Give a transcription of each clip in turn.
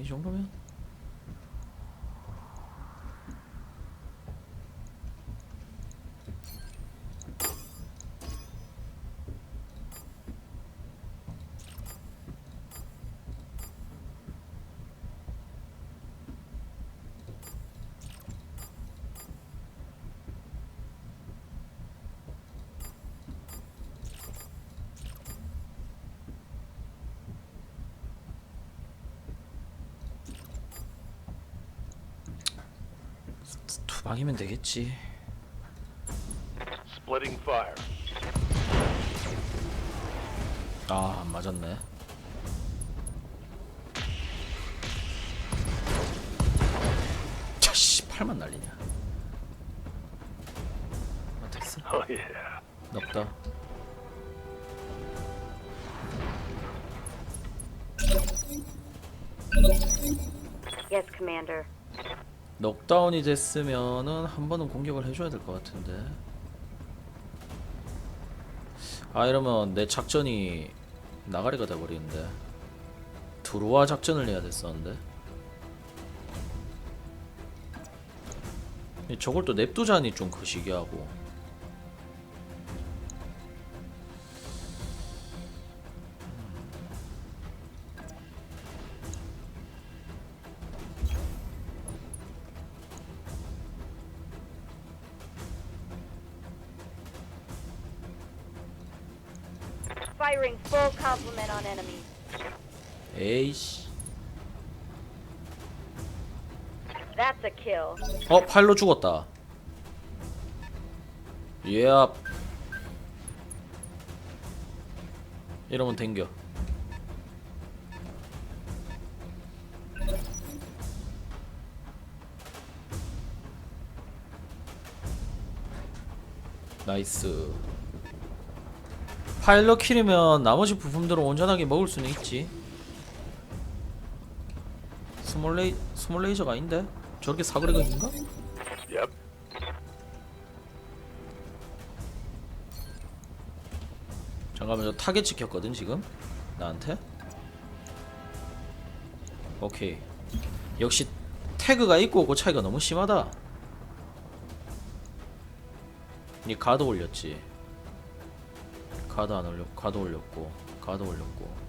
이 정도면 두 방이면 되겠지. Splitting fire. 아, 안 맞았네. 자씨, 팔만 날리냐. 아, 됐어. Oh yeah. 넉다. Yes, Commander. 넉다운이 됐으면은 한 번은 공격을 해줘야 될 것 같은데. 아 이러면 내 작전이 나가리가 돼버리는데. 들어와 작전을 해야 됐었는데. 이 저걸 또 냅두자니 좀 거시기하고. 어 팔로 죽었다. 예. 이러면 댕겨. 나이스. 파일럿 킬이면 나머지 부품들은 온전하게 먹을 수는 있지. 스몰레이 스몰레이저가 아닌데? 저렇게 있는가? Yep. 잠깐만 저 타겟 찍혔거든 지금? 나한테? 오케이. 역시 태그가 있고 없고 차이가 너무 심하다. 이 가드 올렸지. 가드 안 올렸고 가드 올렸고 가드 올렸고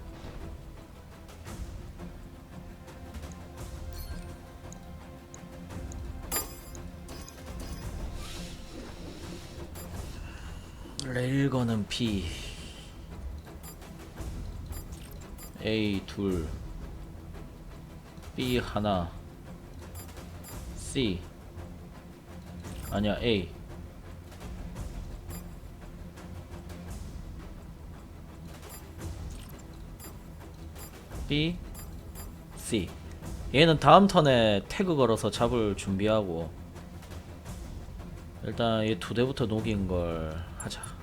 레일건은 B A 둘. B 하나. C. 아니야 A. B. C. 얘는 다음 턴에 태그 걸어서 잡을 준비하고. 일단 얘 두 대부터 녹인 걸 하자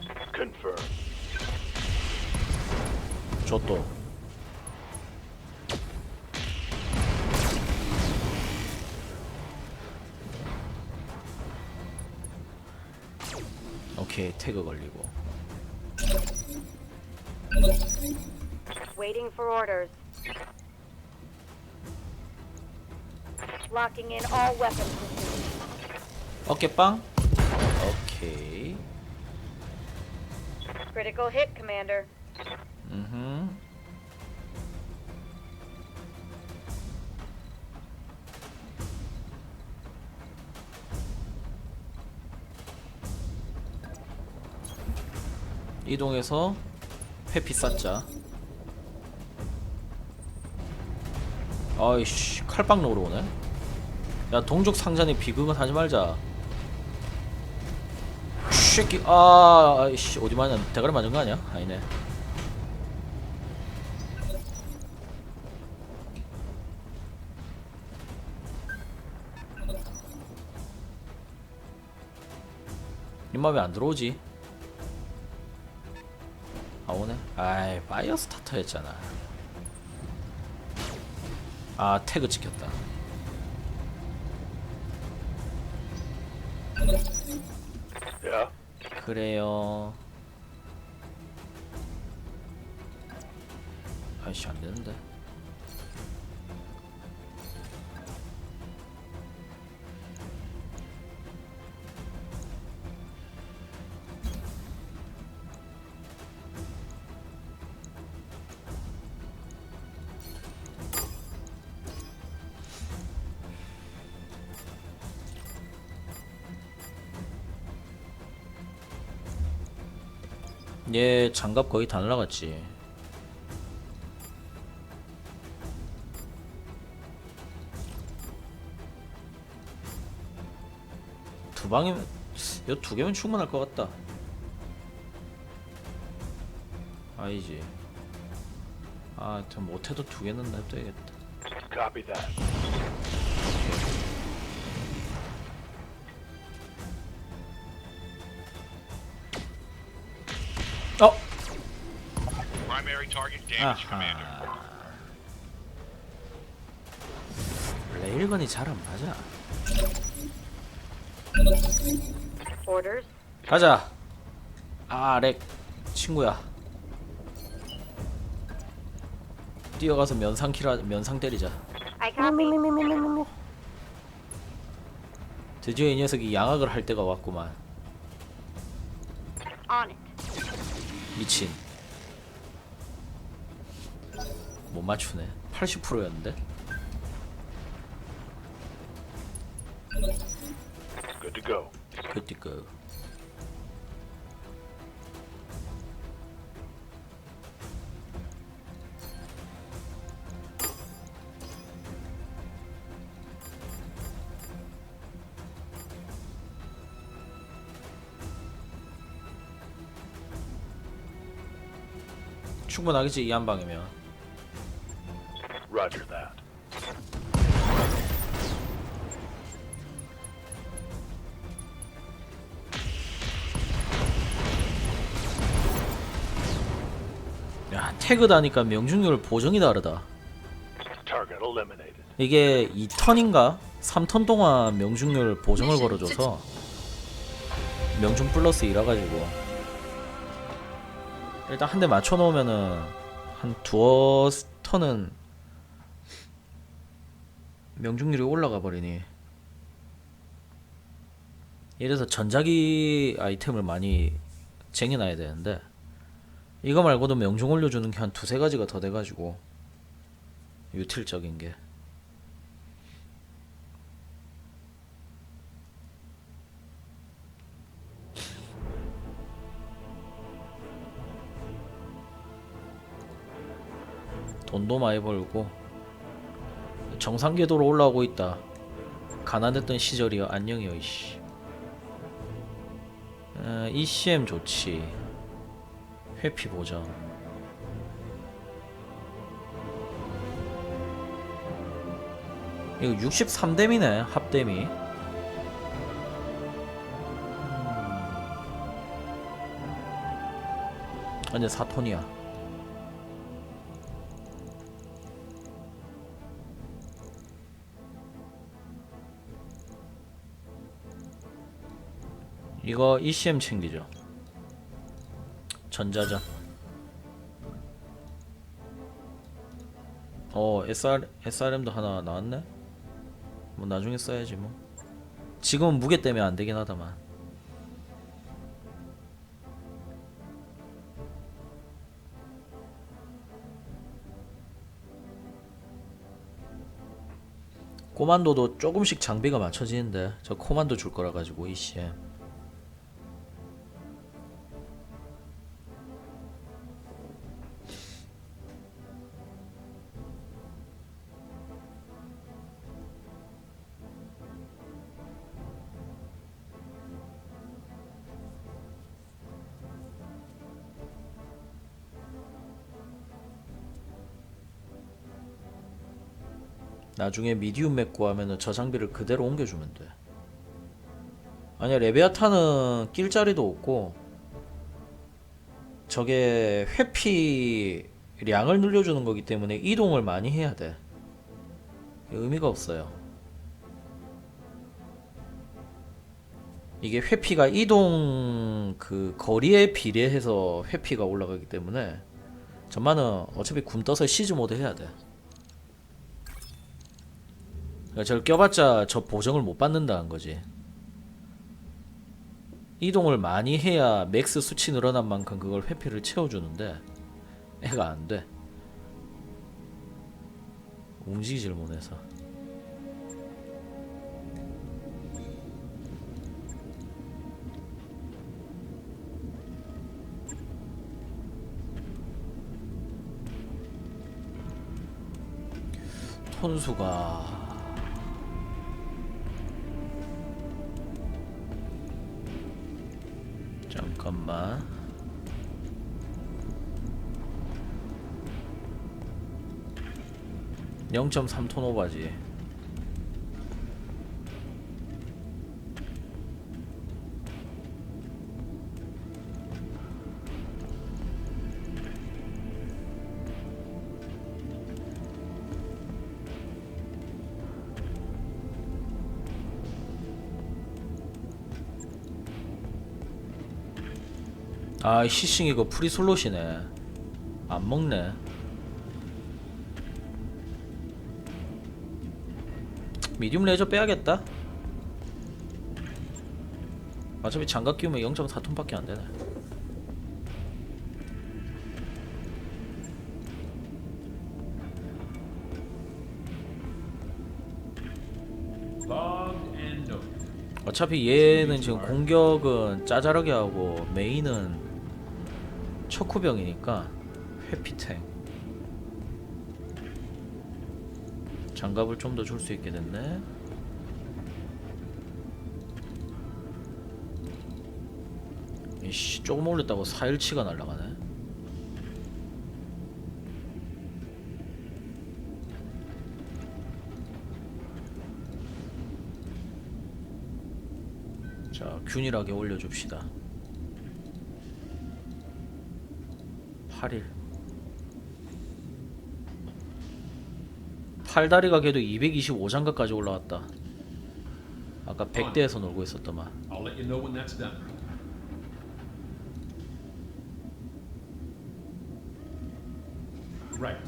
저또 오케이 태그 걸리고 Waiting for orders. Locking in all weapon systems. 어깨빵 오케이 Critical hit, Commander. 음흠. 이동해서 회피 쌓자. 아이씨 칼빵 넣으러 오네. 야 동족 상잔이 비극은 하지 말자. 쉐끼 아 아이씨 어디 맞냐 대가리 맞은 거 아니야? 아니네 임마 왜안 들어오지? 아 오네? 아이 파이어 스타터였잖아 아 태그 찍혔다. 그래요 아이씨 안되는데 장갑 거의 다 날라갔지. 두 방이면 요두 개면 충분할 것 같다. 아니지. 아, 저 못해도 두 개는 냅둬야겠다. Copy that. Damage, Commander. 아하. 레일건이 잘 안 맞아. Orders. 가자. 아, 렉 친구야. 뛰어가서 면상 키라 면상 때리자. I copy. 드디어 이 녀석이 양악을 할 때가 왔구만. On it. 미친. 맞추네. 80%였는데. Good to go. 그띠그. 충분하겠지 이 한 방이면. Roger that. 야 태그 다니까 명중률 보정이 다르다. Target eliminated. 이게 2턴인가 3턴 동안 명중률 보정을 걸어줘서 명중 플러스 2라 가지고 일단 한 대 맞춰 놓으면은 한 두어 턴은 명중률이 올라가 버리니. 이래서 전자기 아이템을 많이 쟁여놔야 되는데 이거 말고도 명중 올려주는 게 한 두세 가지가 더 돼가지고 유틸적인 게. 돈도 많이 벌고 정상 궤도로 올라오고 있다. 가난했던 시절이여 안녕이여 이씨. 어, ECM 좋지. 회피 보정. 이거 63뎀이네 합뎀이. 완전 4톤이야. 이거 ECM 챙기죠. 전자전. 어, SR SRM도 하나 나왔네. 뭐 나중에 써야지 뭐. 지금은 무게 때문에 안 되긴 하다만. 코만도도 조금씩 장비가 맞춰지는데 저 코만도 줄 거라 가지고 ECM. 나중에 미디움 맥 구하면은 저 장비를 그대로 옮겨주면 돼. 아니야 레베아타는 낄 자리도 없고 저게 회피량을 늘려주는 거기 때문에 이동을 많이 해야 돼. 의미가 없어요. 이게 회피가 이동 그 거리에 비례해서 회피가 올라가기 때문에 전만은 어차피 굼 떠서 시즈 모드 해야 돼. 그러니까 저를 껴봤자 저 보정을 못 받는다는 거지. 이동을 많이 해야 맥스 수치 늘어난 만큼 그걸 회피를 채워주는데 애가 안 돼. 움직이질 못해서. 톤수가 (0.3톤) 오바지. 아 시싱 이거 프리솔롯이네. 안 먹네 미디움 레저 빼야겠다 어차피 장갑 끼우면 0.4톤밖에 안 되네 Log and note. 어차피 얘는 지금 공격은 짜잘하게 하고 메인은 척후병이니까 회피탱 장갑을 좀 더 줄 수 있게 됐네. 이씨 조금 올렸다고 4일치가 날라가네. 자 균일하게 올려줍시다. 8일 팔다리가 걔도 225장갑까지 올라왔다 아까 100대에서 놀고 있었더만 I'll let you know when that's done. Right.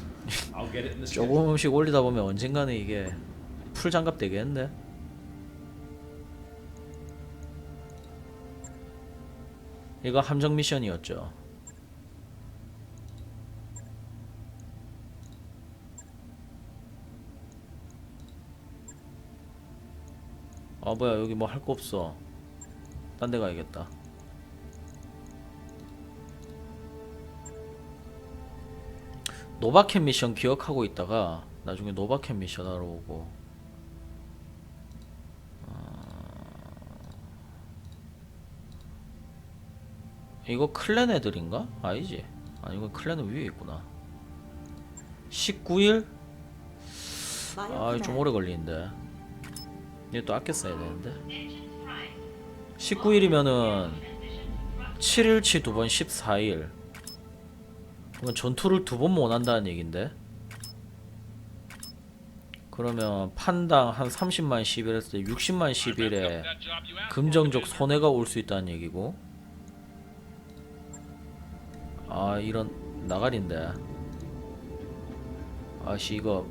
I'll get it in the schedule. 조금씩 올리다 보면 언젠가는 이게 풀 장갑 되겠는데 이거 함정 미션이었죠 아 뭐야 여기 뭐 할 거 없어. 딴 데 가야겠다. 노바캔 미션 기억하고 있다가 나중에 노바캔 미션 하러 오고. 아, 이거 클랜 애들인가? 아니지? 아니 이거 클랜은 위에 있구나. 19일? 아 좀 오래 걸리는데 이거 또 아껴 써야 되는데. 19일이면은 7일치 두 번 14일. 그러면 전투를 두 번 못 한다는 얘긴데. 그러면 판당 한 30만 10일 했을 때 60만 10일에 That job you asked 금정적 손해가 올 수 있다는 얘기고. 아 이런 나가리인데. 아씨 이거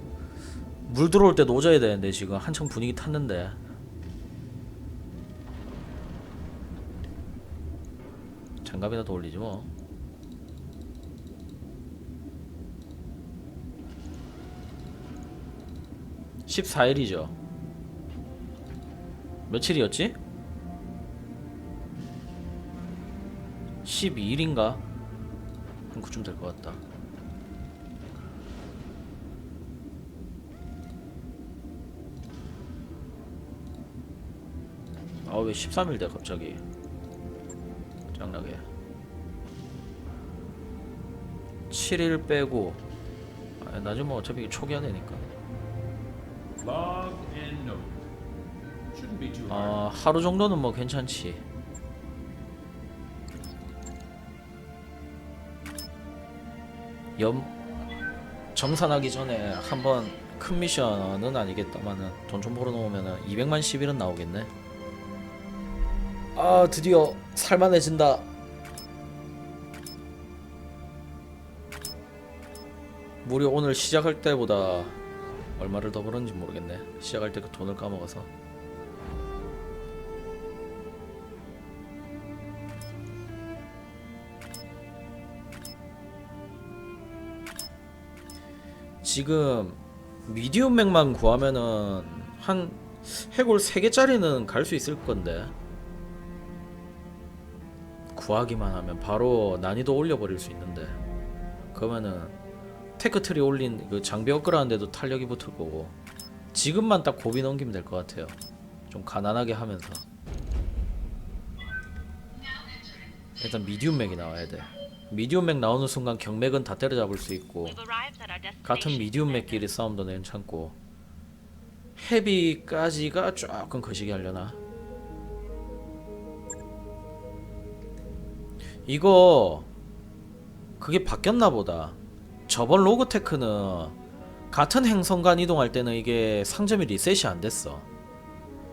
물 들어올 때 노져야 되는데 지금 한창 분위기 탔는데 장갑이나 더 올리지 뭐 14일이죠 며칠이었지? 12일인가? 한 그쯤 될 것 같다. 아 왜 13일 돼 갑자기? 짱나게. 7일 빼고 아, 나중에 뭐 어차피 초기화 되니까. Log and note. Shouldn't be too hard. 아 하루 정도는 뭐 괜찮지. 염 정산하기 전에 한번 큰 미션은 아니겠다마는 돈좀 벌어 놓으면은 200만 11은 나오겠네. 아 드디어 살만해진다. 무려 오늘 시작할 때보다 얼마를 더 벌었는지 모르겠네. 시작할 때 그 돈을 까먹어서. 지금 미디움 맥만 구하면은 한 해골 3개짜리는 갈 수 있을 건데 구하기만 하면 바로 난이도 올려버릴 수 있는데. 그러면은 테크트리 올린 그 장비 업그레이드인데도 탄력이 붙을 거고 지금만 딱 고비 넘기면 될 것 같아요. 좀 가난하게 하면서. 일단 미디움 맥이 나와야 돼. 미디움 맥 나오는 순간 경맥은 다 때려잡을 수 있고 같은 미디움 맥끼리 싸움도 괜찮고. 헤비까지가 조금 거시기 하려나 이거 그게 바뀌었나 보다 저번 로그테크는 같은 행성 간 이동할 때는 이게 상점이 리셋이 안 됐어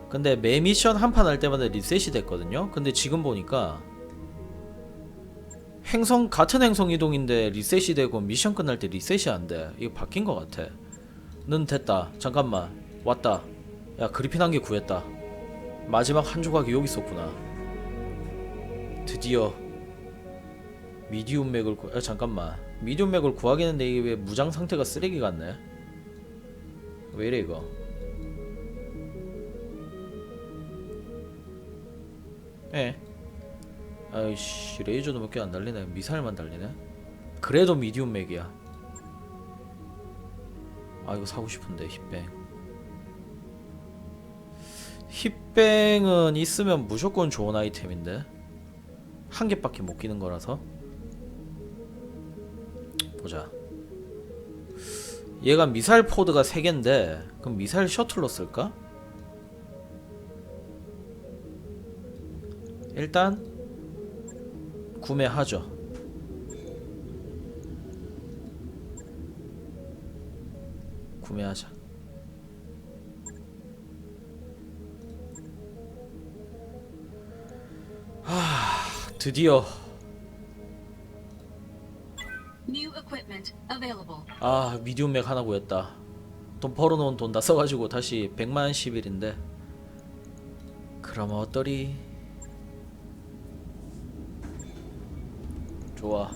근데 매 미션 한 판 할 때마다 리셋이 됐거든요 근데 지금 보니까 행성 같은 행성 이동인데 리셋이 되고 미션 끝날 때 리셋이 안 돼. 이거 바뀐 것 같아. 는 됐다. 잠깐만. 왔다. 야 그리핀 한 개 구했다. 마지막 한 조각이 여기 있었구나. 드디어 미디움 맥을 구. 야 잠깐만. 미디움 맥을 구하겠는데 이게 왜 무장 상태가 쓰레기 같네. 왜 이래 이거? 예. 아이씨 레이저도 몇 개 안 달리네 미사일만 달리네 그래도 미디움 맥이야 아 이거 사고 싶은데 힙뱅 힙뱅은 있으면 무조건 좋은 아이템인데 한 개밖에 못 끼는 거라서 보자 얘가 미사일 포드가 3개인데 그럼 미사일 셔틀로 쓸까? 일단 구매하죠. 구매하자. 하, 드디어 아 미디움 맥 하나 구했다. 돈 벌어놓은 돈 다 써가지고 다시 100만 10일인데 그럼 어떠리? 좋아.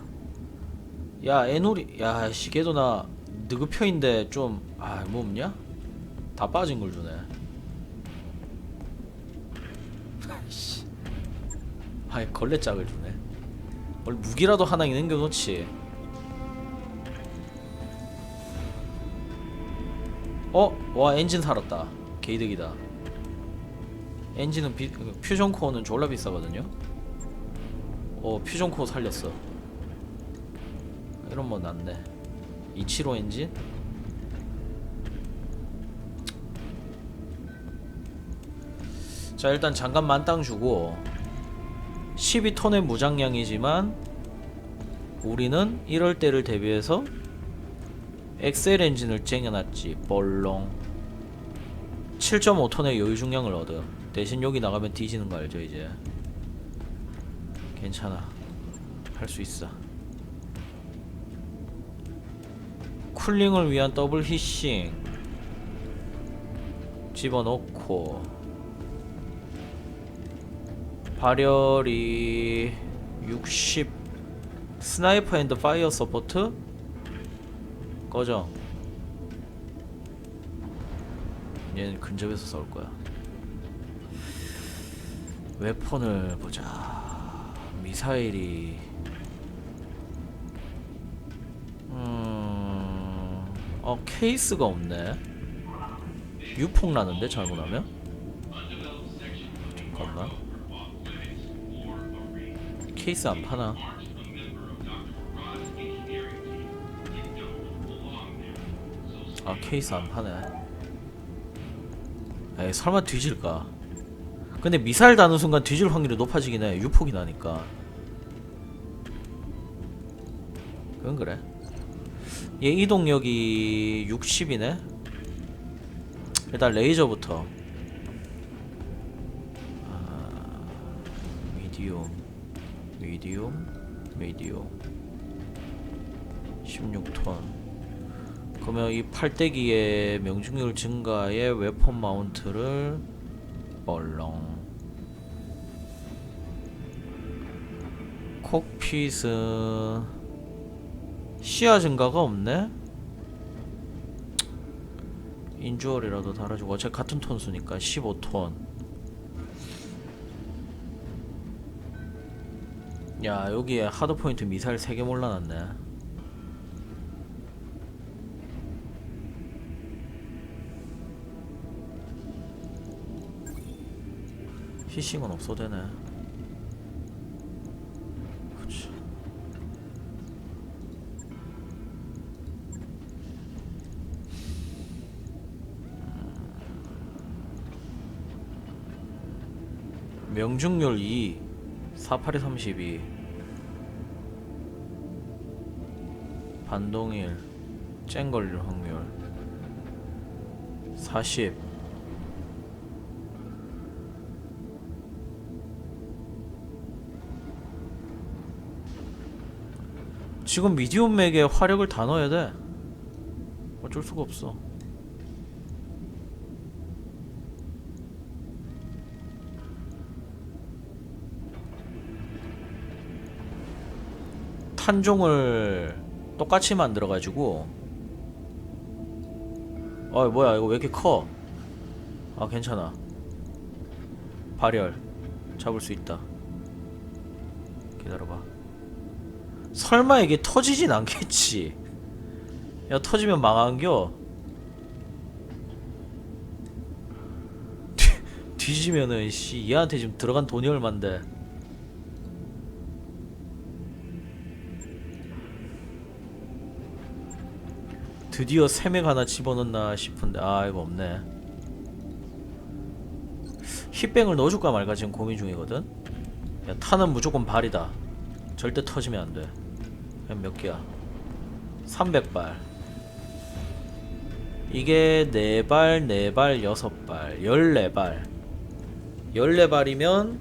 야 애놀이 야 시계도 나 느급표인데 좀아뭐 없냐? 다 빠진 걸 주네. 아이 걸레 짝을 주네. 원래 무기라도 하나 남겨놓지. 어? 와 엔진 살았다. 개이득이다. 엔진은 비, 그 퓨전 코어는 졸라 비싸거든요? 어 퓨전 코어 살렸어. 이런 뭐 낫네. 275 엔진? 자 일단 장갑 만땅 주고 12톤의 무장량이지만 우리는 이럴 때를 대비해서 엑셀 엔진을 쟁여놨지. 볼롱 7.5톤의 여유 중량을 얻어. 대신 여기 나가면 뒤지는 거 알죠 이제? 괜찮아. 할 수 있어. 쿨링을 위한 더블 히싱. 집어넣고. 발열이 60 스나이퍼 앤드 파이어 서포트 꺼져. 얘는 근접에서 싸울 거야. 웨폰을 보자. 미사일이 음... 어 케이스가 없네. 유폭 나는데 잘못하면? 잠깐만. 케이스 안 파나? 아 케이스 안 파네. 에이 설마 뒤질까? 근데 미사일 다는 순간 뒤질 확률이 높아지긴 해. 유폭이 나니까. 그건 그래. 얘 이동력이 60이네? 일단 레이저부터. 아, 미디움 미디움 미디움. 16톤 그러면 이 팔대기의 명중률 증가에 웨폰 마운트를 얼렁. 콕핏은 시야 증가가 없네? 인주얼이라도 달아주고. 어차피 같은 톤수니까 15톤. 야 여기에 하드포인트 미사일 3개 몰라놨네 히싱은 없어도 되네 명중률 2 48에 32 반동일 쨍 걸릴 확률. 40 지금 미디움 맥에 화력을 다 넣어야 돼. 어쩔 수가 없어. 탄종을 똑같이 만들어 가지고. 어 뭐야 이거 왜 이렇게 커? 아 괜찮아. 발열. 잡을 수 있다. 기다려봐 설마 이게 터지진 않겠지? 야 터지면 망한겨? 뒤- 뒤지면은 씨 얘한테 지금 들어간 돈이 얼만데? 드디어 세맥 하나 집어넣나 싶은데 아 이거 없네. 힙뱅을 넣어줄까 말까 지금 고민 중이거든? 야 타는 무조건 발이다 절대 터지면 안돼. 몇 개야? 300발. 이게 4발 4발 6발 14발. 14발이면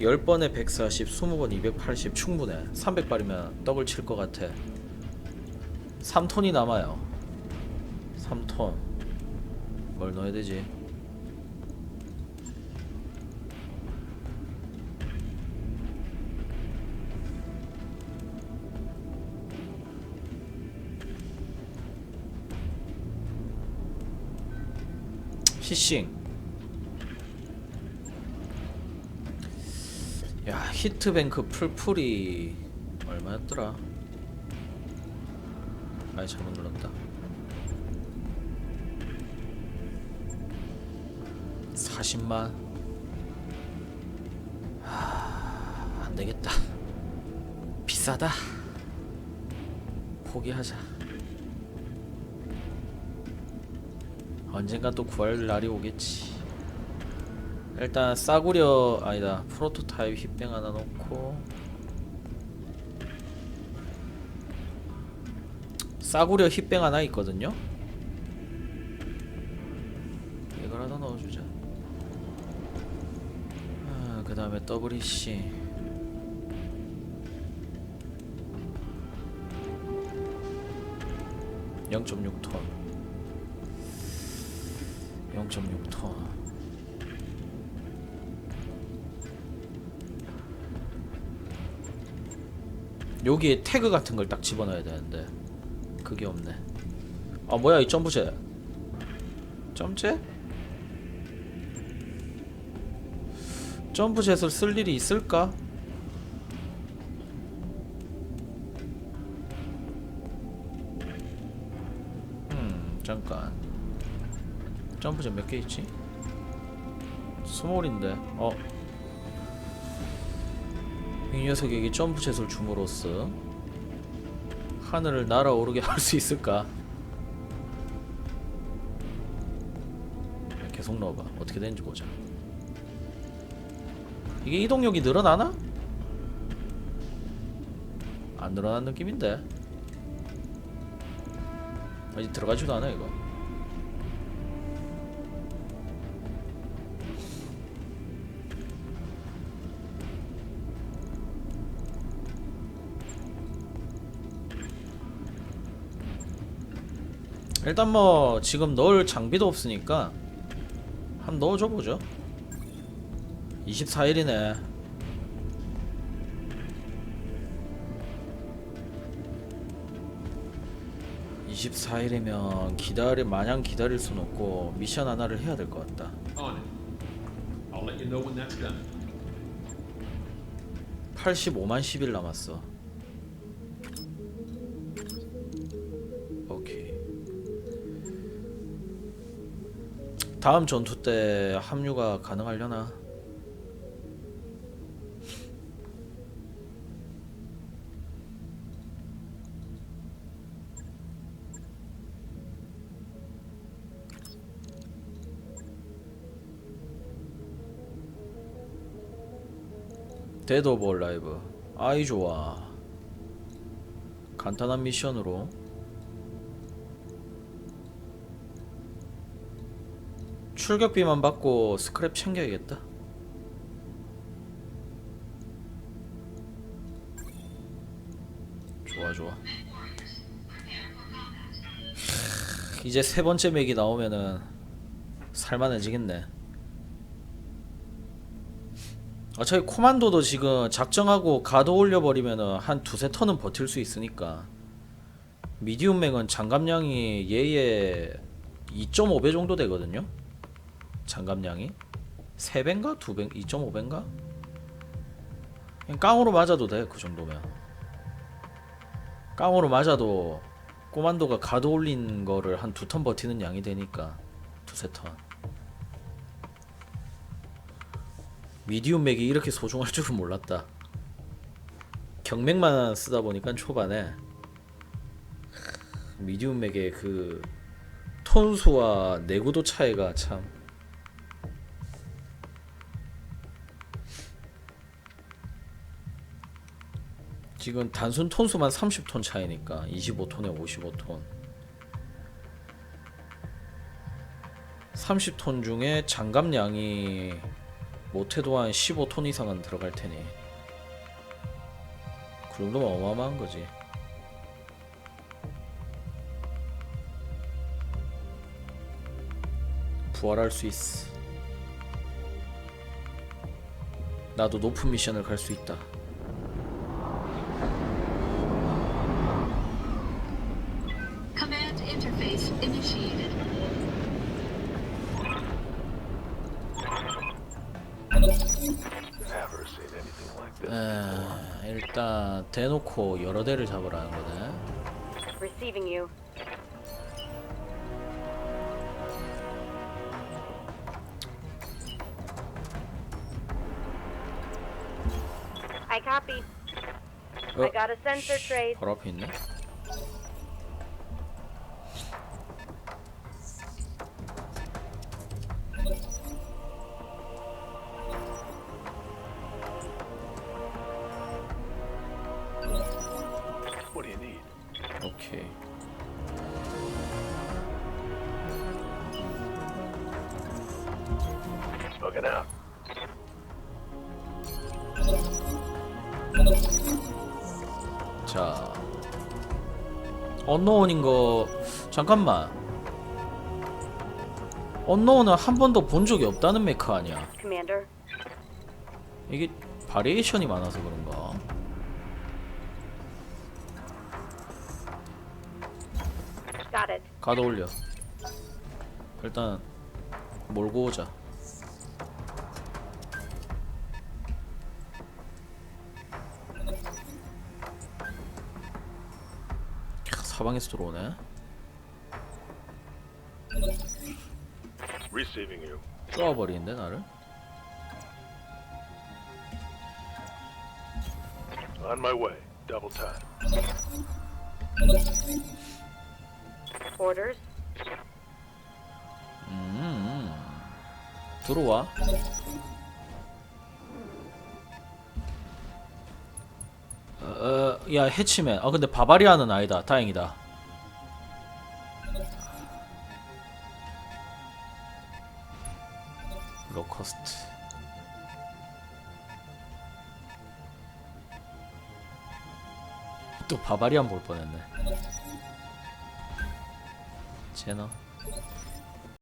10번에 140 20번 280 충분해. 300발이면 더블 칠 것 같아. 3톤이 남아요. 3톤. 뭘 넣어야 되지? 히싱. 야 히트뱅크 풀풀이 얼마였더라? 아이 잘못 눌렀다. 40만. 하... 안되겠다. 비싸다. 포기하자 언젠가 또 구할 날이 오겠지. 일단 싸구려 아니다. 프로토타입 힙뱅 하나 넣고. 싸구려 힙뱅 하나 있거든요? 이걸 하나 넣어주자. 아, 그 다음에 WC (0.6톤) 0.6톤 여기에 태그 같은 걸 딱 집어넣어야 되는데 그게 없네 아 뭐야 이 점프제 점제? 점프jet을 쓸 일이 있을까? 점프jet 몇개 있지? 스몰인데 어? 이 녀석에게 점프jet을 줌으로써 하늘을 날아오르게 할 수 있을까? 계속 넣어봐 어떻게 되는지 보자 이게 이동력이 늘어나나? 안 늘어난 느낌인데 아직 들어가지도 않아 이거 일단 뭐 지금 넣을 장비도 없으니까 한 넣어줘 보죠 24일이네 (24일이면) 기다리 마냥 기다릴 순 없고 미션 하나를 해야 될 것 같다 On it. I'll let you know when that's done. 85만 10일 남았어 다음 전투 때 합류가 가능하려나? 데드 오브 라이브 아이 좋아. 간단한 미션으로. 출격비만 받고 스크랩 챙겨야겠다. 좋아 좋아. 이제 세 번째 맥이 나오면은 살만해지겠네. 어차피 코만도도 지금 작정하고 가드 올려버리면은 한 두세 턴은 버틸 수 있으니까. 미디움 맥은 장갑량이 얘의 2.5배 정도 되거든요 장갑량이 3배인가? 2배? 2.5배인가? 그냥 깡으로 맞아도 돼 그 정도면 깡으로 맞아도 꼬만도가 가드 올린 거를 한 두 턴 버티는 양이 되니까 두세 턴 미디움 맥이 이렇게 소중할 줄은 몰랐다 경맥만 쓰다 보니까 초반에 미디움 맥의 그 톤수와 내구도 차이가 참 지금 단순 톤수만 30톤 차이니까 25톤에 55톤. 30톤 중에 장갑량이 못해도 한 15톤 이상은 들어갈 테니 그 정도면 어마어마한 거지. 부활할 수 있어. 나도 높은 미션을 갈 수 있다 대놓고 여러 대를 잡으라는 거네 Receiving you. I copy. I 어, got a sensor trace. 바로 앞에 있네 언노운인 거 잠깐만. 언노운은 한 번도 본 적이 없다는 메카 아니야. 이게 바리에이션이 많아서 그런가. 가도 올려. 일단 몰고 오자 사방에서 들어오네 Receiving you. 쪼아버리는데 나를 On my way. Double time. Orders. 음 들어와 야 해치맨 아 근데 바바리아는 아니다. 다행이다. 로커스트. 또 바바리안 볼 뻔했네. 제너